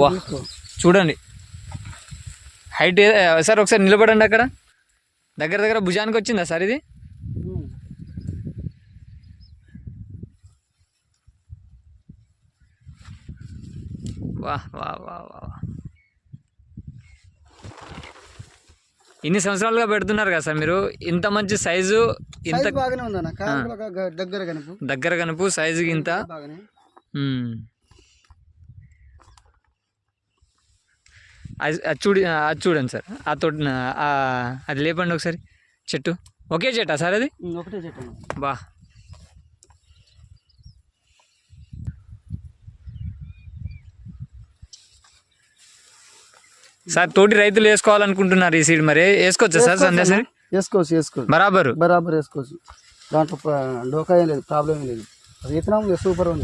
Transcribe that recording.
వా చూడండి. Height sir ఒకసారి నిలబడండి అక్కడ. దగ్గర దగ్గర భుజానికి వచ్చిందా సార్ ఇది? వా వా వా వా. ఇన్ని సంవత్సరాలుగా పెడుతున్నారు కదా సార్ మీరు? ఇంత మంచి సైజు ఇంత దగ్గర కనుపు దగ్గర కనుపు సైజు ఇంత. అది అది చూడి అది చూడండి సార్. ఆ తోట అది లేపండి ఒకసారి. చెట్టు. ఒకే చెట్టా సార్ అది? ఒకటే చెట్టు. బా. సార్ తోటి రైతులు వేసుకోవాలనుకుంటున్నారు ఈ సీడ్ మరి. వేసుకోవచ్చా సార్ సందేశం? వేసుకోవచ్చు వేసుకోవచ్చు. బరాబరు? బరాబర్ వేసుకోవచ్చు. దాంట్లో డోకా ఏం లేదు ప్రాబ్లం ఏం లేదు. విత్తనం సూపర్ ఉంది.